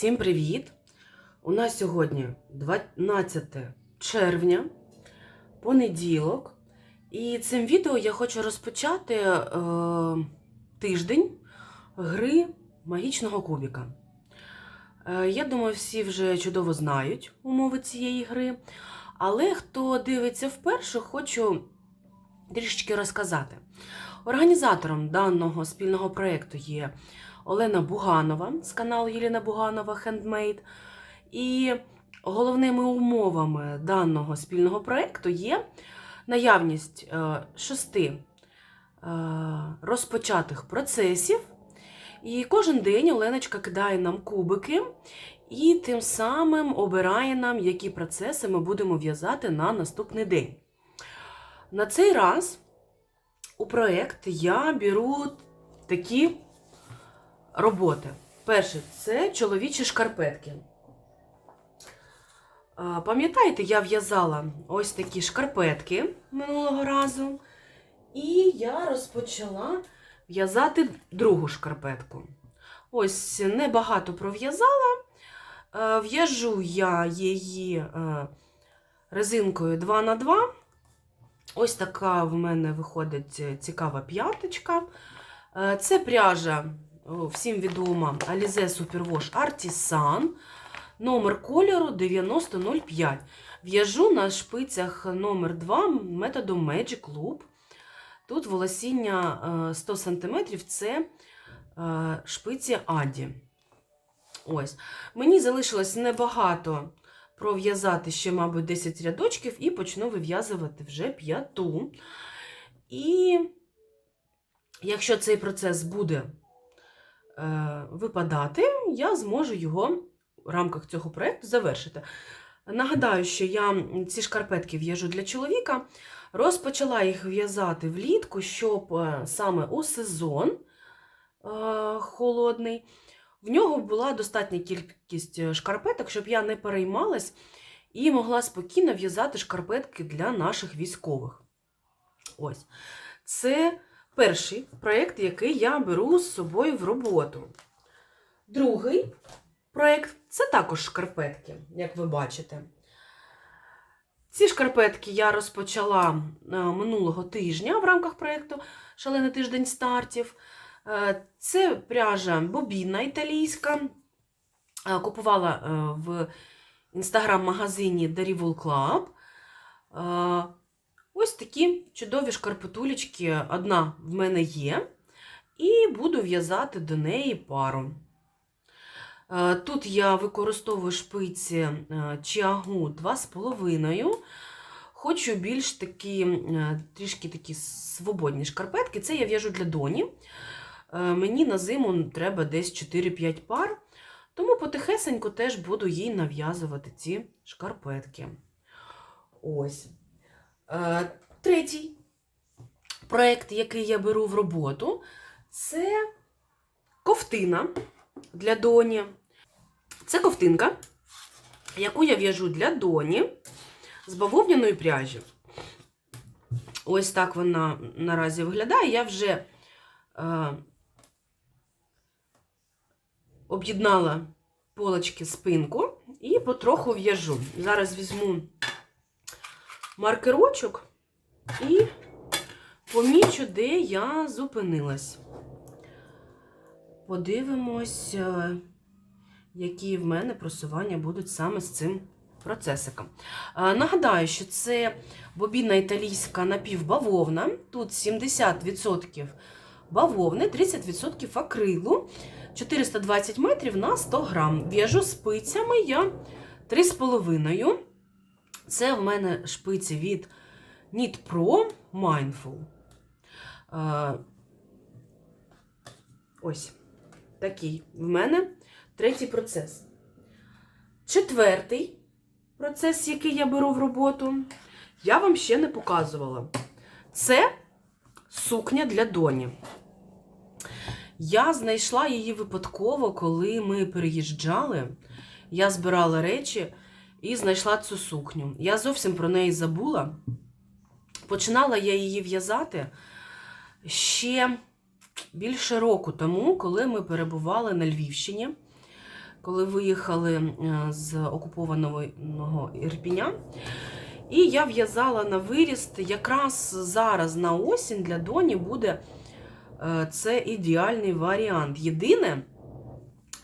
Всім привіт! У нас сьогодні 12 червня, понеділок. І цим відео я хочу розпочати е, тиждень гри магічного кубіка. Е, я думаю, всі вже чудово знають умови цієї гри. Але хто дивиться вперше, хочу трішечки розказати. Організатором даного спільного проєкту є Олена Буганова з каналу Єліна Буганова Хендмейд. І головними умовами даного спільного проєкту є наявність е, шести е, розпочатих процесів. І кожен день Оленочка кидає нам кубики і тим самим обирає нам, які процеси ми будемо в'язати на наступний день. На цей раз у проєкт я беру такі роботи. Перше, це чоловічі шкарпетки. Пам'ятаєте, я в'язала ось такі шкарпетки минулого разу. І я розпочала в'язати другу шкарпетку. Ось небагато пров'язала. Е, В'яжу я її е, резинкою 2х2. Ось така в мене виходить цікава п'яточка. Е, Це пряжа всім відома Alize Superwash Artisan. Номер кольору 9005. В'яжу на шпицях номер 2 методом Magic Loop. Тут волосіння е, 100 см це е, шпиці Аді. Ось. Мені залишилось небагато пров'язати ще, мабуть, 10 рядочків і почну вив'язувати вже п'яту. І якщо цей процес буде е, випадати, я зможу його в рамках цього проєкту завершити. Нагадаю, що я ці шкарпетки в'яжу для чоловіка. Розпочала їх в'язати влітку, щоб е, саме у сезон е, холодний. В нього була достатня кількість шкарпеток, щоб я не переймалась і могла спокійно в'язати шкарпетки для наших військових. Ось. Це перший проєкт, який я беру з собою в роботу. Другий проєкт це також шкарпетки, як ви бачите. Ці шкарпетки я розпочала е, минулого тижня в рамках проєкту Шалений тиждень стартів. Е, Це пряжа бобінна італійська. Е, Купувала в інстаграм-магазині Darivul Club. Ось такі чудові шкарпетулечки. Одна в мене є. І буду в'язати до неї пару. Е, Тут я використовую шпиці е, Чіагу 2,5. Хочу більш такі, е, трішки такі свободні шкарпетки. Це я в'яжу для доні. Мені на зиму треба десь 4-5 пар, тому потихесенько теж буду їй нав'язувати ці шкарпетки. Ось. Е, Третій проєкт, який я беру в роботу, це ковтина для доні. Це ковтинка, яку я в'яжу для доні з бавовняної пряжі. Ось так вона наразі виглядає. Я вже е, об'єднала полочки спинку і потроху в'яжу. Зараз візьму маркерочок і помічу, де я зупинилась. Подивимось, е, які в мене просування будуть саме з цим процесиком. Е, Нагадаю, що це бобінна італійська напівбавовна. Тут 70% бавовни, 30% акрилу, 420 метрів на 100 грам. В'яжу спицями я 3,5. Це в мене шпиці від Knit Pro Mindful. Е, Ось такий в мене третій процес. Четвертий процес, який я беру в роботу, я вам ще не показувала. Це сукня для доні. Я знайшла її випадково, коли ми переїжджали. Я збирала речі і знайшла цю сукню. Я зовсім про неї забула. Починала я її в'язати ще більше року тому, коли ми перебували на Львівщині. коли виїхали е, з окупованого Ірпіня. І я в'язала на виріст якраз зараз на осінь для доні буде е, це ідеальний варіант. Єдине,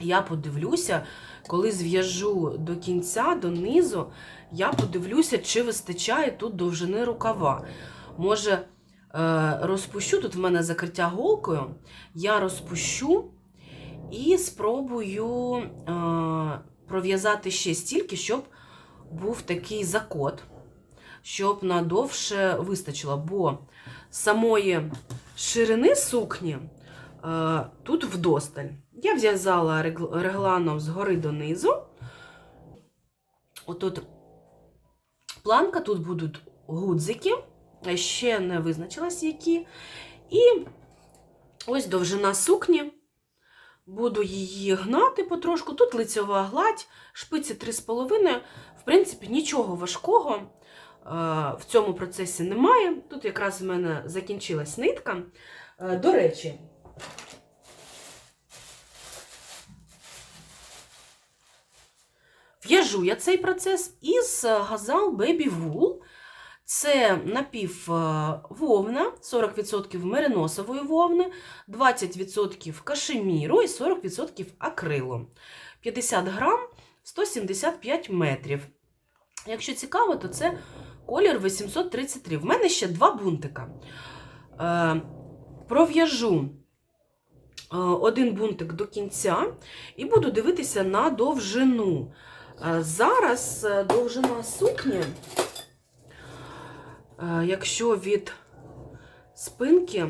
я подивлюся, коли зв'яжу до кінця, донизу, я подивлюся, чи вистачає тут довжини рукава. Може, е, розпущу, тут в мене закриття голкою, я розпущу і спробую е, пров'язати ще стільки, щоб був такий закот, щоб надовше вистачило. Бо самої ширини сукні е, тут вдосталь. Я в'язала регл- регланом згори донизу. Отут планка, тут будуть гудзики, ще не визначилась які. І ось довжина сукні. Буду її гнати потрошку. Тут лицьова гладь, шпиці 3,5. В принципі, нічого важкого е, в цьому процесі немає. Тут якраз в мене закінчилась нитка. Е, До речі, в'яжу я цей процес із газал Baby Wool. Це напів е, вовна, 40% мериносової вовни, 20% кашеміру і 40% акрилу. 50 грам 175 метрів. Якщо цікаво, то це колір 833. В мене ще два бунтика. Е, Пров'яжу е, один бунтик до кінця і буду дивитися на довжину. Е, Зараз е, довжина сукні. Е, якщо від спинки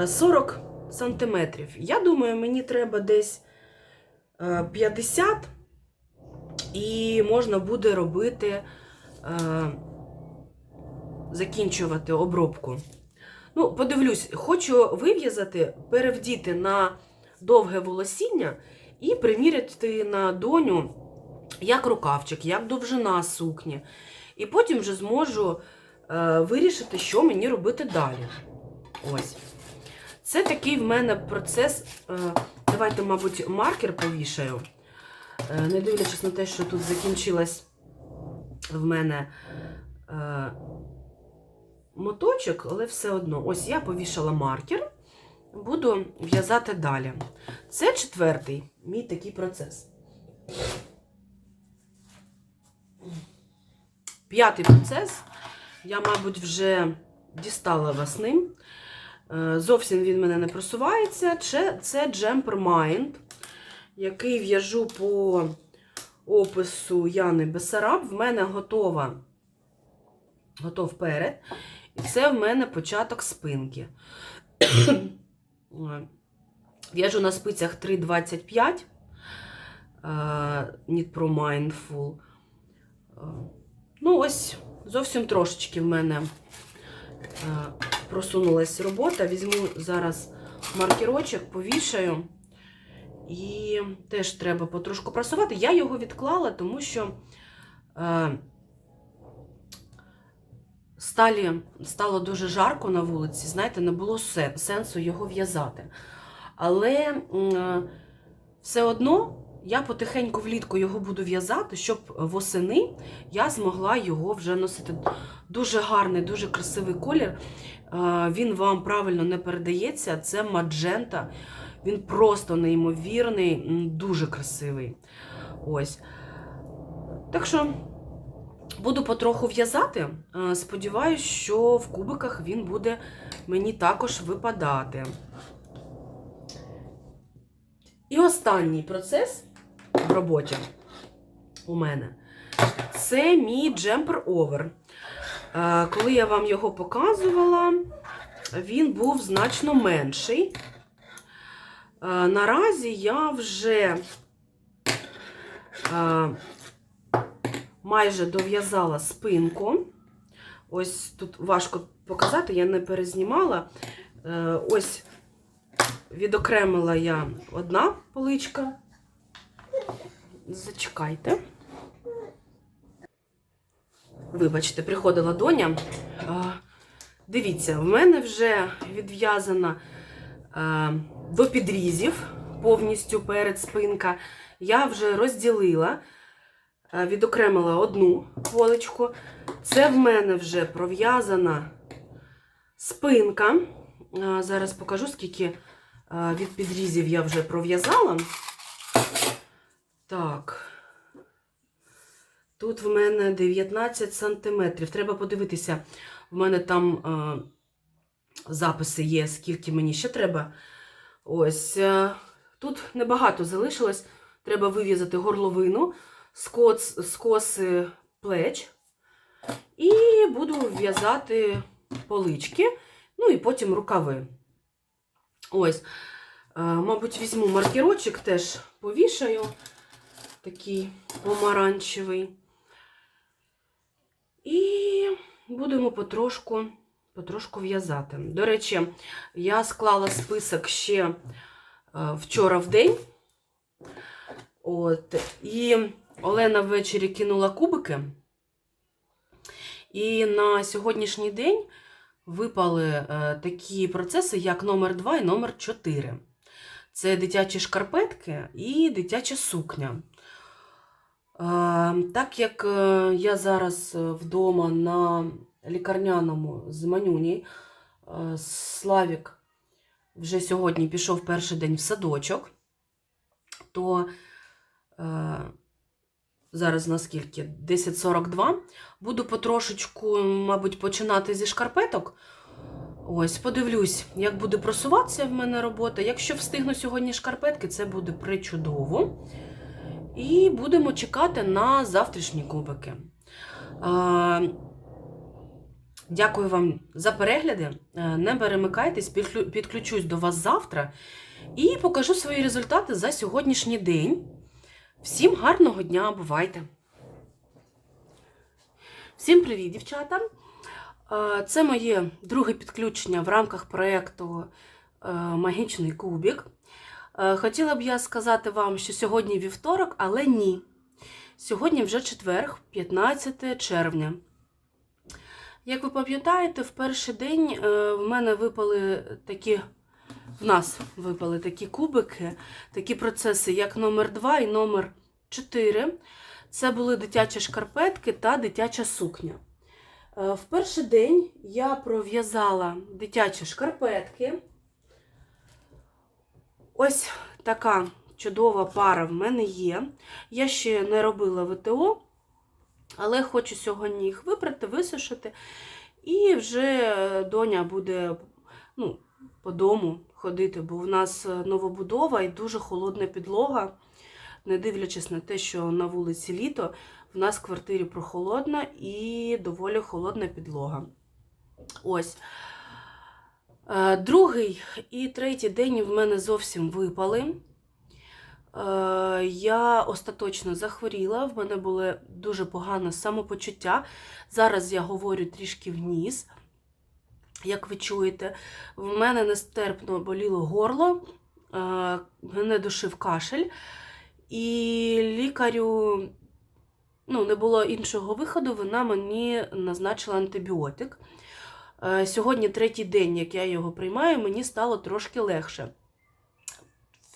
е, 40 сантиметрів. Я думаю, мені треба десь е, 50 і можна буде робити, е, закінчувати обробку. Ну, подивлюсь, хочу вив'язати, перевдіти на довге волосіння і приміряти на доню як рукавчик, як довжина сукні. І потім вже зможу е, вирішити, що мені робити далі. Ось. Це такий в мене процес. Е, давайте, мабуть, маркер повішаю. Е, не дивлячись на те, що тут закінчилась в мене е, моточок, але все одно. Ось я повішала маркер, буду в'язати далі. Це четвертий мій такий процес. П'ятий процес. Я, мабуть, вже дістала вас ним. Е, Зовсім він мене не просувається. Це, це Jumper Mind, який в'яжу по опису Яни Бесараб. В мене готова, готов перед. І це в мене початок спинки. В'яжу на спицях 3,25 е, Knit Pro Mindful. Ну, ось зовсім трошечки в мене е, просунулась робота. Візьму зараз маркерочок, повішаю. І теж треба потрошку прасувати. Я його відклала, тому що е, сталі, стало дуже жарко на вулиці, знаєте, не було сенсу його в'язати. Але е, все одно я потихеньку влітку його буду в'язати, щоб восени я змогла його вже носити. Дуже гарний, дуже красивий колір. Е, Він вам правильно не передається. Це маджента. Він просто неймовірний, дуже красивий. Ось. Так що буду потроху в'язати. Е, Сподіваюсь, що в кубиках він буде мені також випадати. І останній процес в роботі у мене це мій джемпер овер. Е, Коли я вам його показувала, він був значно менший. Е, Наразі я вже е, майже дов'язала спинку. Ось тут важко показати, я не перезнімала. Ось відокремила я одна поличка. Зачекайте. Вибачте, приходила доня. Дивіться, в мене вже відв'язана до підрізів повністю перед спинка. я вже розділила, відокремила одну поличку. Це в мене вже пров'язана спинка. Зараз покажу, скільки від підрізів я вже пров'язала. Так. Тут в мене 19 сантиметрів. Треба подивитися, в мене там е, записи є, скільки мені ще треба. Ось. Е, тут небагато залишилось. Треба вив'язати горловину, скос, скоси плеч. І буду в'язати полички, ну і потім рукави. Ось. Е, мабуть, візьму маркерочок теж повішаю. Такий помаранчевий. І будемо потрошку, потрошку в'язати. До речі, я склала список ще е, вчора в день. От, і Олена ввечері кинула кубики. І на сьогоднішній день випали е, такі процеси, як номер 2 і номер 4. Це дитячі шкарпетки і дитяча сукня. Е, Так як е, я зараз е, вдома на лікарняному з Манюні, е, Славік вже сьогодні пішов перший день в садочок, то зараз наскільки? 10.42. Буду потрошечку, мабуть, починати зі шкарпеток. Ось, подивлюсь, як буде просуватися в мене робота. Якщо встигну сьогодні шкарпетки, це буде причудово. І будемо чекати на завтрашні кубики. Дякую вам за перегляди. Е, Не перемикайтесь, підключусь до вас завтра і покажу свої результати за сьогоднішній день. Всім гарного дня, бувайте! Всім привіт, дівчата! Е, Це моє друге підключення в рамках проєкту е, Магічний кубік. Е, Хотіла б я сказати вам, що сьогодні вівторок, але ні. Сьогодні вже четверг, 15 червня. Як ви пам'ятаєте, в перший день е, в мене випали такі, в нас випали такі кубики, такі процеси, як номер 2 і номер 4. Це були дитячі шкарпетки та дитяча сукня. Е, В перший день я пров'язала дитячі шкарпетки. Ось така чудова пара в мене є. Я ще не робила ВТО, але хочу сьогодні їх випрати, висушити. І вже доня буде ну, по дому ходити, бо в нас новобудова і дуже холодна підлога. Не дивлячись на те, що на вулиці літо, в нас в квартирі прохолодна і доволі холодна підлога. Ось. Е, Другий і третій день в мене зовсім випали. Е, Я остаточно захворіла, в мене було дуже погане самопочуття. Зараз я говорю трішки вниз, як ви чуєте. В мене нестерпно боліло горло, е, мене душив кашель. І лікарю ну, не було іншого виходу, вона мені назначила антибіотик. Е, Сьогодні третій день, як я його приймаю, мені стало трошки легше.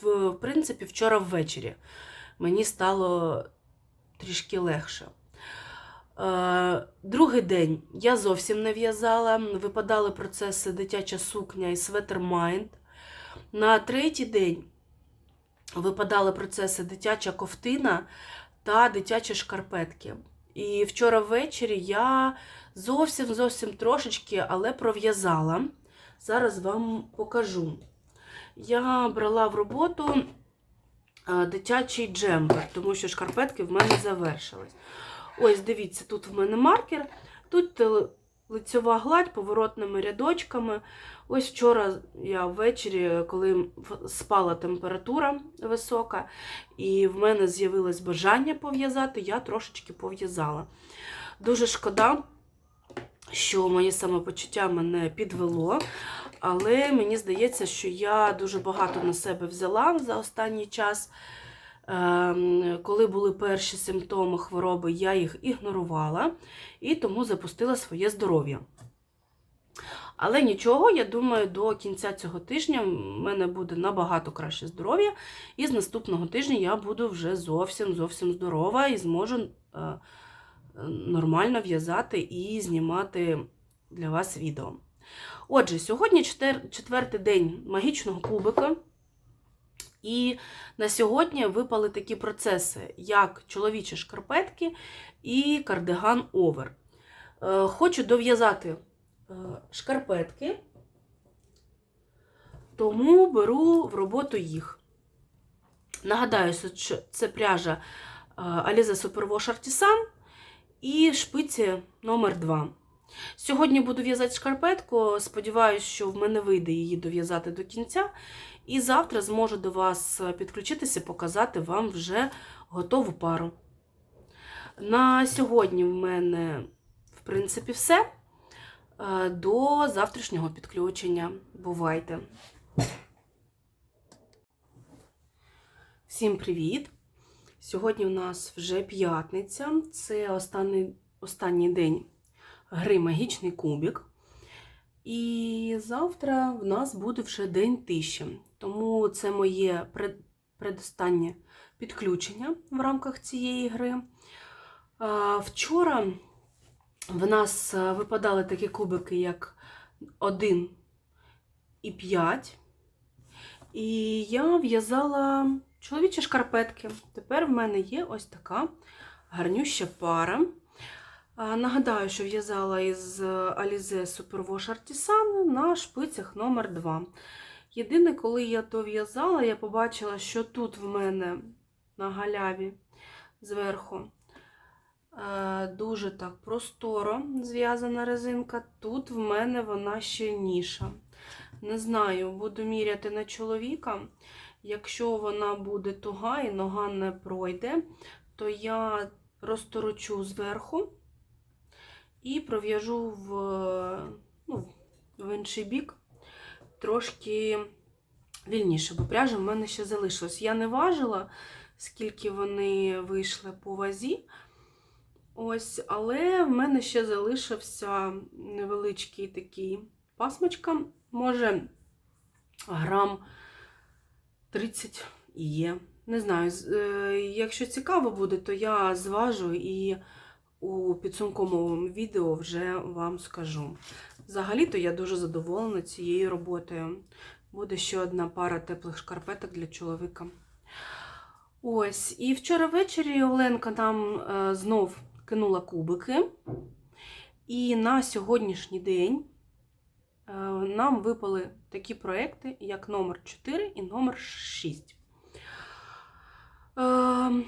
В, принципі, вчора ввечері мені стало трішки легше. Е, Другий день я зовсім не в'язала, випадали процеси дитяча сукня і Mind. На третій день випадали процеси дитяча ковтина та дитячі шкарпетки. І вчора ввечері я зовсім зовсім трошечки, але пров'язала. Зараз вам покажу. Я брала в роботу е, дитячий джембер, тому що шкарпетки в мене завершились. Ось, дивіться, тут в мене маркер, тут лицьова гладь поворотними рядочками. Ось вчора я ввечері, коли спала температура висока, і в мене з'явилось бажання пов'язати, я трошечки пов'язала. Дуже шкода, що моє самопочуття мене підвело, але мені здається, що я дуже багато на себе взяла за останній час. Ем, Коли були перші симптоми хвороби, я їх ігнорувала і тому запустила своє здоров'я. Але нічого, я думаю, до кінця цього тижня в мене буде набагато краще здоров'я, і з наступного тижня я буду вже зовсім зовсім здорова і зможу е, нормально в'язати і знімати для вас відео. Отже, сьогодні четвертий день магічного кубика. І на сьогодні випали такі процеси, як чоловічі шкарпетки і кардиган овер. Е, Хочу дов'язати е, шкарпетки, тому беру в роботу їх. Нагадаю, що це пряжа е, Alize Superwash Artisan і шпиці номер 2 Сьогодні буду в'язати шкарпетку. Сподіваюся, що в мене вийде її дов'язати до кінця. І завтра зможу до вас підключитися, показати вам вже готову пару. На сьогодні в мене, в принципі, все. Е, До завтрашнього підключення. Бувайте! Всім привіт! Сьогодні у нас вже п'ятниця. Це останній, останній день гри Магічний кубик. І завтра в нас буде вже день тиші. Тому це моє предостаннє підключення в рамках цієї гри. Вчора в нас випадали такі кубики, як 1 і 5. І я в'язала чоловічі шкарпетки. Тепер в мене є ось така гарнюща пара. Нагадаю, що в'язала із Alize Superwash Artisan на шпицях номер 2 Єдине, коли я то в'язала, я побачила, що тут в мене на галяві зверху е, дуже так просторо зв'язана резинка. Тут в мене вона ще ніша. Не знаю, буду міряти на чоловіка. Якщо вона буде туга і нога не пройде, то я розторочу зверху і пров'яжу в, ну, в інший бік трошки вільніше, бо пряжа в мене ще залишилась. Я не важила, скільки вони вийшли по вазі. Ось, але в мене ще залишився невеличкий такий пасмочка. Може, грам 30 є. Не знаю, е, якщо цікаво буде, то я зважу і у підсумковому відео вже вам скажу. Взагалі-то я дуже задоволена цією роботою. Буде ще одна пара теплих шкарпеток для чоловіка. Ось, і вчора ввечері Оленка нам е, знов кинула кубики. І на сьогоднішній день е, нам випали такі проекти, як номер 4 і номер 6. Е,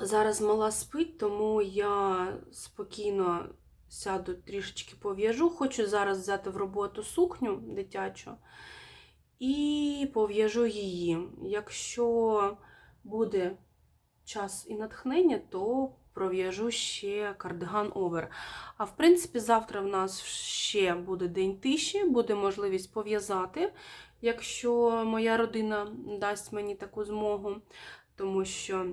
Зараз мала спить, тому я спокійно сяду трішечки пов'яжу. Хочу зараз взяти в роботу сукню дитячу і пов'яжу її. Якщо буде час і натхнення, то пров'яжу ще кардиган овер. А в принципі, завтра в нас ще буде день тиші, буде можливість пов'язати, якщо моя родина дасть мені таку змогу, тому що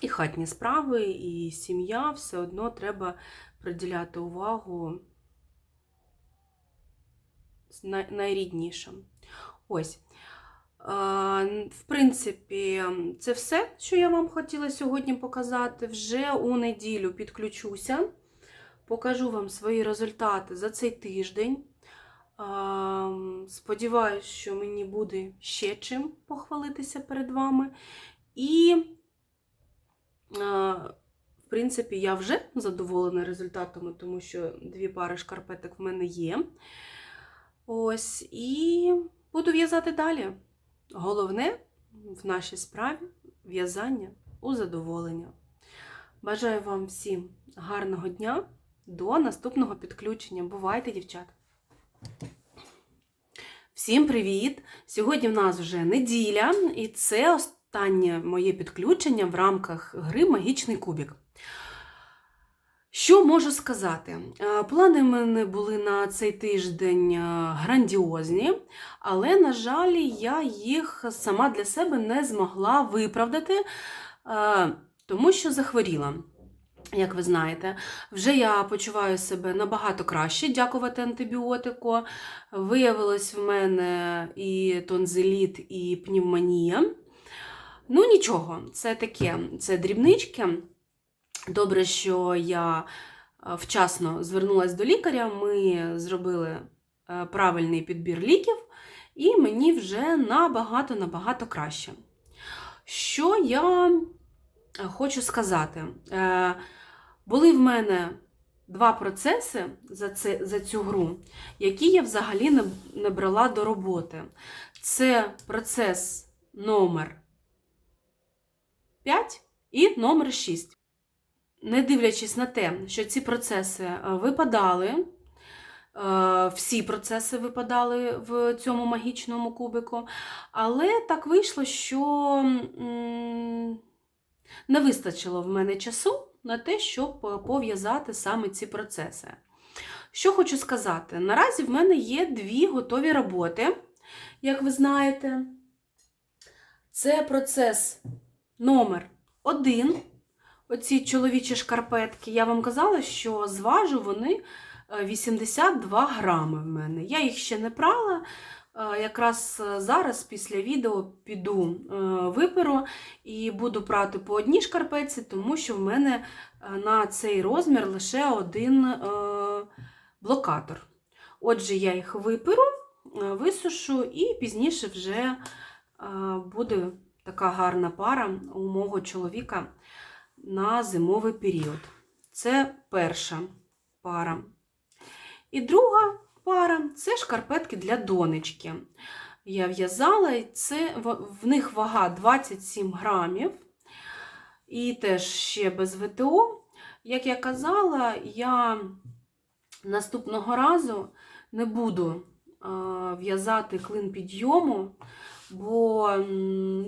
і хатні справи, і сім'я все одно треба приділяти увагу най- найріднішим. Ось. В принципі, це все, що я вам хотіла сьогодні показати. Вже у неділю підключуся, покажу вам свої результати за цей тиждень. Сподіваюсь, що мені буде ще чим похвалитися перед вами. І В принципі, я вже задоволена результатами, тому що дві пари шкарпеток в мене є. Ось, і буду в'язати далі. Головне в нашій справі в'язання у задоволення. Бажаю вам всім гарного дня. До наступного підключення. Бувайте, дівчата! Всім привіт! Сьогодні в нас вже неділя, і це останнє моє підключення в рамках гри Магічний кубік. Що можу сказати? Е, Плани в мене були на цей тиждень е, грандіозні, але, на жаль, я їх сама для себе не змогла виправдати, е, тому що захворіла. Як ви знаєте, вже я почуваю себе набагато краще, дякувати антибіотику. Виявилось в мене і тонзиліт, і пневмонія. Ну, нічого, це таке, це дрібнички. Добре, що я е, вчасно звернулася до лікаря, ми зробили е, правильний підбір ліків, і мені вже набагато-набагато краще. Що я е, хочу сказати? Були в мене два процеси за, це, за цю гру, які я взагалі не брала до роботи. Це процес номер 5 і номер 6. Не дивлячись на те, що ці процеси е, випадали, е, всі процеси випадали в цьому магічному кубику, але так вийшло, що не вистачило в мене часу на те, щоб пов'язати саме ці процеси. Що хочу сказати, наразі в мене є дві готові роботи, як ви знаєте. Це процес номер один. Оці чоловічі шкарпетки. Я вам казала, що зважу вони е, 82 грами в мене. Я їх ще не прала. Е, Якраз е, зараз після відео піду е, виперу і буду прати по одній шкарпетці, тому що в мене е, на цей розмір лише один е, блокатор. Отже, я їх виперу, е, висушу і пізніше вже е, буде така гарна пара у мого чоловіка на зимовий період. Це перша пара. І друга пара це шкарпетки для донечки. Я в'язала, і це в них вага 27 грамів. І теж ще без ВТО. Як я казала, я наступного разу не буду в'язати клин підйому, бо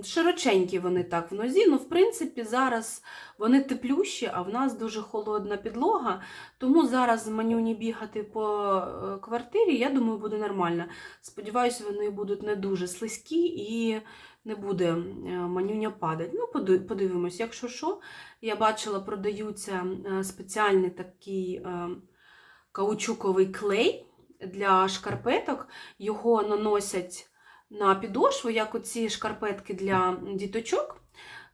широченькі вони так в нозі. Ну, в принципі, зараз вони теплющі, а в нас дуже холодна підлога. Тому зараз манюні бігати по е, квартирі, я думаю, буде нормально. Сподіваюся, вони будуть не дуже слизькі і не буде е, манюня падати. Ну, подивимось, якщо що, я бачила, продаються е, спеціальний такий каучуковий клей для шкарпеток. Його наносять на підошву, як оці шкарпетки для діточок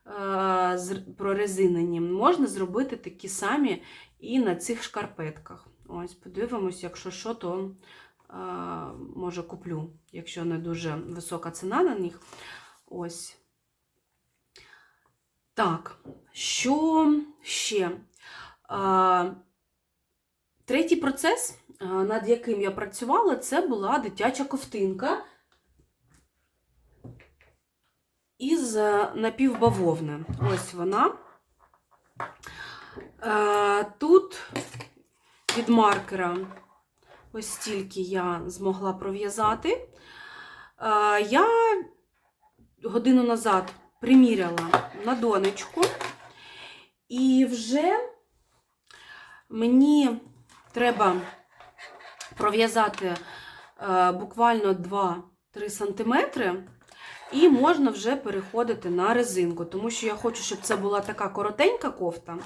е, з- прорезинені. Можна зробити такі самі і на цих шкарпетках. Ось, подивимось, якщо що, то е, може куплю, якщо не дуже висока ціна на них. Ось. Так, що ще? Е, Третій процес, над яким я працювала, це була дитяча ковтинка із е, напівбавовни. Ось вона. Е, Тут від маркера ось стільки я змогла пров'язати. Е, Я годину назад приміряла на донечку, і вже мені треба пров'язати буквально 2-3 см, і можна вже переходити на резинку, тому що я хочу, щоб це була така коротенька кофта,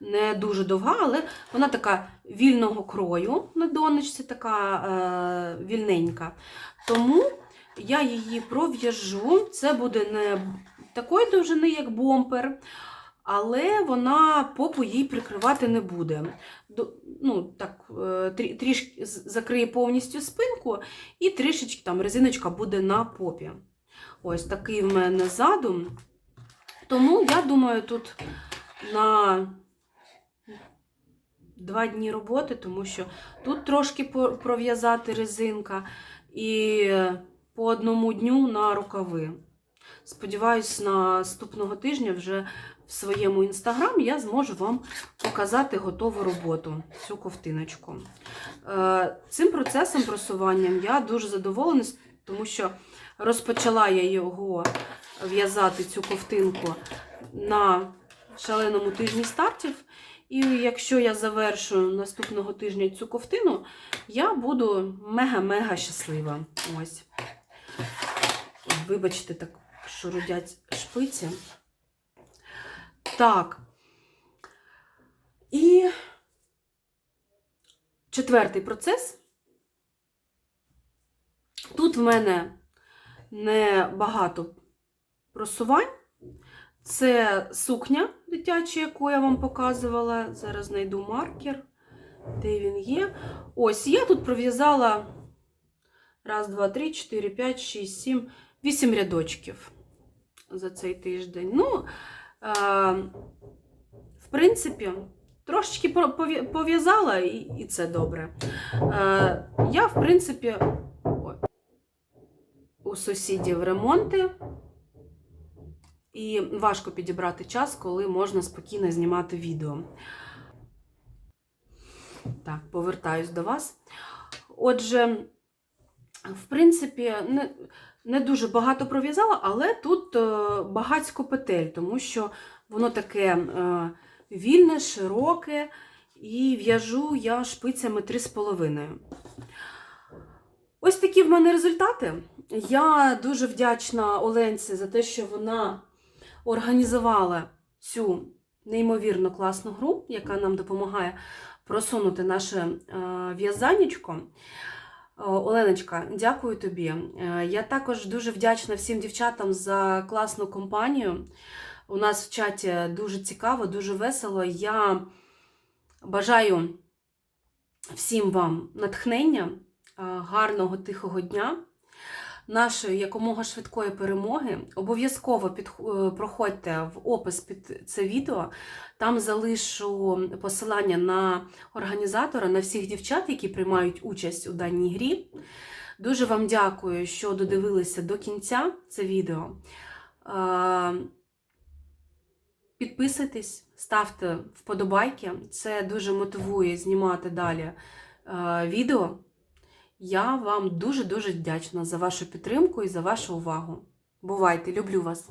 не дуже довга, але вона така вільного крою на донечці, така е, вільненька. Тому я її пров'яжу. Це буде не такої довжини, як бомпер, але вона попу їй прикривати не буде. Ну, так, е, трі- трішки закриє повністю спинку, і трішечки там резиночка буде на попі. Ось такий в мене задум. Тому я думаю, тут на два дні роботи, тому що тут трошки пров'язати резинка і по одному дню на рукави. Сподіваюсь, наступного тижня вже в своєму інстаграм я зможу вам показати готову роботу, цю ковтиночку. Е, Цим процесом просуванням я дуже задоволена, тому що розпочала я його в'язати, цю ковтинку, на шаленому тижні стартів. І якщо я завершу наступного тижня цю ковтину, я буду мега-мега щаслива. Ось. Вибачте, так шурудять шпиці. Так. І четвертий процес. Тут в мене не багато просувань. Це сукня дитяча, яку я вам показувала. Зараз знайду маркер. Де він є? Ось, я тут пров'язала раз, два, три, чотири, п'ять, шість, сім, вісім рядочків за цей тиждень. Ну, е, в принципі, трошечки пов'язала, і, це добре. Е, я, в принципі, у сусідів ремонти. І важко підібрати час, коли можна спокійно знімати відео. Так, повертаюсь до вас. Отже, в принципі, не, не дуже багато пров'язала, але тут е, багатько петель, тому що воно таке е, вільне, широке, і в'яжу я шпицями 3,5. Ось такі в мене результати. Я дуже вдячна Оленці за те, що вона організувала цю неймовірно класну гру, яка нам допомагає просунути наше е, в'язаннячко. Е, Оленочка, дякую тобі. Е, Я також дуже вдячна всім дівчатам за класну компанію. У нас в чаті дуже цікаво, дуже весело. Я бажаю всім вам натхнення, гарного тихого дня, нашої якомога швидкої перемоги. Обов'язково е, проходьте в опис під це відео. Там залишу посилання на організатора, на всіх дівчат, які приймають участь у даній грі. Дуже вам дякую, що додивилися до кінця це відео. Підписуйтесь, ставте вподобайки. Це дуже мотивує знімати далі е, відео. Я вам дуже-дуже вдячна за вашу підтримку і за вашу увагу. Бувайте, люблю вас!